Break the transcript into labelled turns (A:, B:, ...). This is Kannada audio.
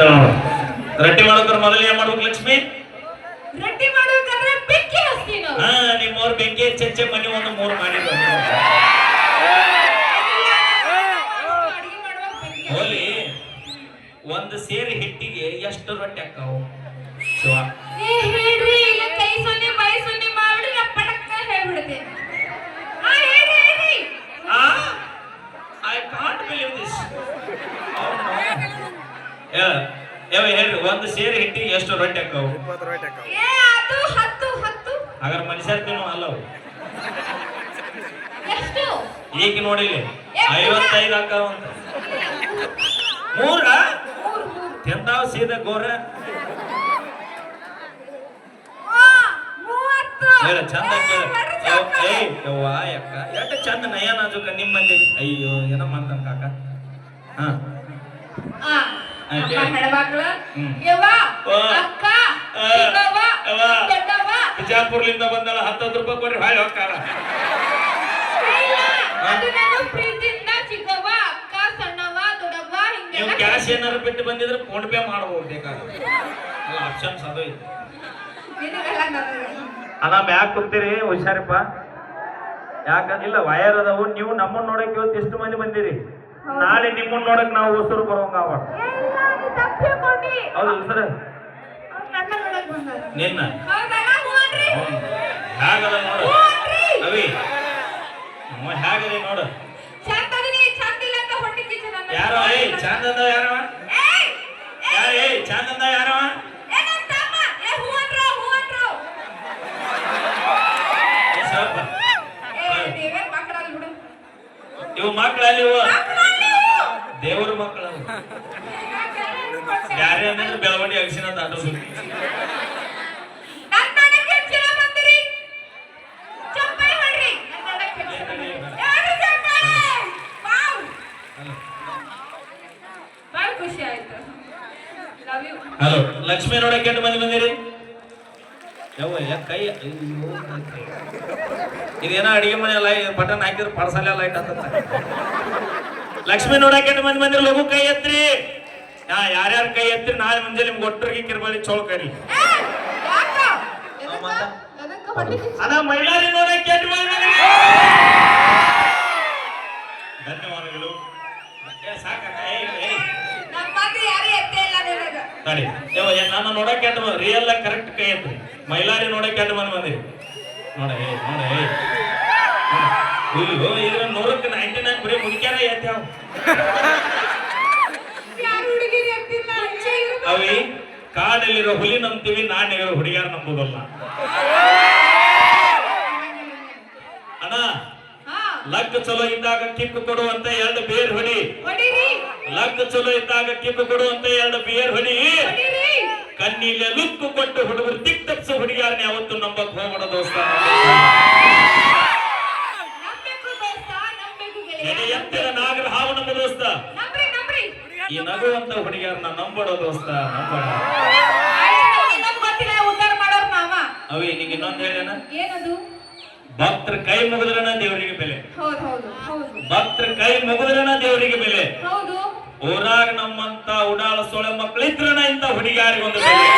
A: ರೊಟ್ಟಿ ಮಾಡೋದ್ರ ಮೊದಲು ಏನ್ ಮಾಡ್ಬೇಕು ಲಕ್ಷ್ಮಿ?
B: ರೊಟ್ಟಿ ಮಾಡ್ಬೇಕಾದ್ರೆ ಬೆಂಕಿ ಹಚ್ತೀವಿ
A: ಹಾ ನಿಮ್ ಮೂರ್ ಬೆಂಕಿ ಚಚ್ಚೆ ಮನೆ ಒಂದು ಮೂರು ಮಾಡಿ ಹೋಲಿ ಒಂದು ಸೇರಿ ಹಿಟ್ಟಿಗೆ ಎಷ್ಟು ರೊಟ್ಟಿ ಹಾಕಾವು ಶಿವ
B: ಏ ಹೇಳ್ರಿ ಇಲ್ಲ ಕೈ ಸೊನ್ನೆ ಬಾಯಿ ಸೊನ್ನೆ ಮಾಡಿ ನಾ ಪಟಕ್ಕ ಹೇಳ್ಬಿಡ್ತೆ ಹಾ ಹೇಳ್ರಿ ಹೇಳ್ರಿ
A: ಆ ಐ ಕಾಂಟ್ ಬಿಲೀವ್ ದಿಸ್ ಯಾವ ಹೇಳ್ರಿ ಒಂದು ಸೇರಿ ಹಿಟ್ಟಿ ಎಷ್ಟು ರೊಟ್ಟಿ ಹಾಕಾವು
B: ಏ ಅದು ಹತ್ತು ಹತ್ತು.
A: ಹಾಗಾದ್ರೆ ತಿನ್ನು ಅಲ್ಲವು.
B: ಎಷ್ಟು?
A: ಈಗ ನೋಡಿಲಿ ಐವತ್ತೈದು ಹಾಕಾವ ಅಂತ. ಮೂರ? ತಿಂತಾವ ಸೀದ ಗೋರ ಹೇಳ ಚಂದ ಕೇಳ.
B: ಏ,
A: ಯವ್ವ ಯಕ್ಕ ಎಷ್ಟು ಚಂದ ನಯ ನಾಜುಕ ನಿಮ್ಮ ಮಂದಿ ಅಯ್ಯೋ ಏನೋ ಮಾಡ್ತಾನ ಕಾಕ? ಹಾ.
B: ಹೆಣ್ಮಕ್ಳು, ಯವ್ವ, ಅಕ್ಕ, ಚಿಕ್ಕವ್ವ. ದೊಡ್ಡವ್ವ.
A: ಬಿಜಾಪುರ್ಲಿಂದ ಬಂದಳ ಹತ್ತತ್ತು ರೂಪಾಯಿ ಕೊಡ್ರಿ ಹಾಳೆ ಹೋಗ್ತಾಳ
B: ಇಲ್ಲ, ಅದು ನಾನು ಪ್ರೀತಿಯಿಂದ ಚಿಕ್ಕವ್ವ, ಅಕ್ಕ, ಸಣ್ಣವ್ವ, ದೊಡ್ಡವ್ವ
A: ನೀವು
B: ಹಿಂಗೆಲ್ಲ
A: ಕ್ಯಾಶ್ ಏನಾರು ಬಿಟ್ಟು ಬಂದಿದ್ರೆ ಫೋನ್ ಪೇ ಮಾಡ್ಬೋದು ಬೇಕಾದ್ರೆ ಅಲ್ಲ ಆಪ್ಷನ್ಸ್ ಅದು ಇದೆ.
B: ನಿನಗೆಲ್ಲ ನನಗೆ.
A: ಅಣ್ಣ ಮ್ಯಾಕ್ ಕುಂತೀರಿ ಹುಷಾರಪ್ಪ. ಯಾಕಂದಿಲ್ಲ ವಯರ್ ಅದಾವು ನೀವು ನಮ್ಮನ್ನ ನೋಡಕ್ ಇವತ್ತು ಎಷ್ಟು ಮಂದಿ ಬಂದಿರಿ? ನಾಳೆ ನಿಮ್ಮನ್ನ ನೋಡಕ್ ನಾವು ಹೊಸರು ಬರೋಂಗಾವ
B: ಇಲ್ಲ.
A: ಹೌದು ಸರ್
B: ನನ್ನ?
A: ಹೇಗದ ನೋಡು? ಅವಿ. ಅವ ನೋಡು.
B: ಚಂದ ಅದೀನಿ, ಚಂದ.
A: ಯಾರೋ ಚಂದಂದ ಯಾರವ? ಯಾರ ಯಾರವ?
B: ಏ ಏ.
A: ಏ ಸ್ವಲ್ಪ.
B: ಏ, ನೀವೇ
A: ಇವು ಮಕ್ಕಳಲ್ಲಿ ಇವು. ದೇವ್ರ ಮಕ್ಕಳು ಯಾರೇ ಅಂದ್ರೆ ಬೆಳವಣಿ ಅಗಸಿನ ಹಲೋ ಲಕ್ಷ್ಮಿ ನೋಡಕ್ಕೆ ಎಂಟು ಮಂದಿ ಬಂದಿರಿ? ಕೈ ಇದೇನೋ ಅಡಿಗೆ ಮನೆ ಲೈ ಬಟನ್ ಹಾಕಿದ್ರೆ ಪಡಸಾಲೆ ಲೈಟ್ ಅಂತ. ಲಕ್ಷ್ಮಿ ನೋಡಕ್ಕೆ ಎಂಟು ಮಂದಿ ಬಂದಿರಿ? ಲಘು ಕೈ ಎತ್ರಿ. ಹಾ ಯಾರ್ಯಾರ ಕೈ ಎತ್ತಿರಿ ನಾಳೆ ಮುಂಜಾನೆ ನಿಮ್ಗೆ ಒಟ್ಟರಿಗೆ ಕಿರ್ಬಳಿ ಚೋಳ ಕರಿ? ಅದ ಮೈಲಾರಿ ಮಂದಿ ಬಂದಿರಿ ಧನ್ಯವಾದಗಳು. ಏಯ್
B: ನನ್ ಎತ್ತೇ
A: ಎಷ್ಟು ಮಂದಿ ರಿಯಲ್ ಕರೆಕ್ಟ್ ಕೈ ಎತ್ತಿ. ಮೈಲಾರಿ ನೋಡಕ್ಕೆ ಎಷ್ಟು ಮಂದಿ ಬಂದಿರಿ. ನೋಡ ಏ ನೋಡ ಏ ಅಯ್ಯೋ ಇದ್ರ ನೂರಕ್ಕೆ ನೈಂಟಿ ನೈನ್ ಬರೀ ಅವಿ ಕಾಡಲ್ಲಿರೋ ಹುಲಿ ನಂಬ್ತೀವಿ ನಾಣ್ಯವಿರೋ ಹುಡುಗಿಯಾರ ನಂಬೋದಲ್ಲ. ಅಣ್ಣ
B: ಲಗ್
A: ಲಕ್ ಚಲೋ ಇದ್ದಾಗ ಕಿಕ್ ಕೊಡುವಂತ ಎರಡು ಬೇರ್ ಹೊಡಿ ಲಕ್ ಚಲೋ ಇದ್ದಾಗ ಕಿಕ್ ಕೊಡುವಂತ ಎರಡು ಬೇರ್ ಹೊಡಿ
B: ಕಣ್ಣಿಲ್ಲ
A: ಕಣ್ಣಿಲೆ ಲುಕ್ಕು ಕೊಟ್ಟು ಹುಡುಗರು ತಿಕ್ ಹುಡುಗಿಯಾರನ್ನ ಯಾವತ್ತು ನಂಬಕ್ ಹೋಗ್ಬೇಡ ದೋಸ್ತ. ಈ ನಗುವಂತ ಹುಡುಗಿಯಾರನ್ನ ನಂಬಡೋ ದೋಸ್ತ ನಂಬಡ. ಅವಿ ನಿಂಗೆ ಇನ್ನೊಂದ್ ಹೇಳೇನ
B: ಏನದು?
A: ಭಕ್ತರ ಕೈ ಮುಗಿದ್ರನ ದೇವರಿಗೆ ಬೆಲೆ. ಭಕ್ತರ ಕೈ ಮುಗಿದ್ರನ ದೇವರಿಗೆ ಬೆಲೆ. ಊರಾಗ ನಮ್ಮಂತ ಉಡಾಳ ಸೊಳೆ ಮಕ್ಕಳಿದ್ರನ ಇಂತ ಹುಡುಗಿಯಾರಿಗೊಂದು ಬೆಲೆ.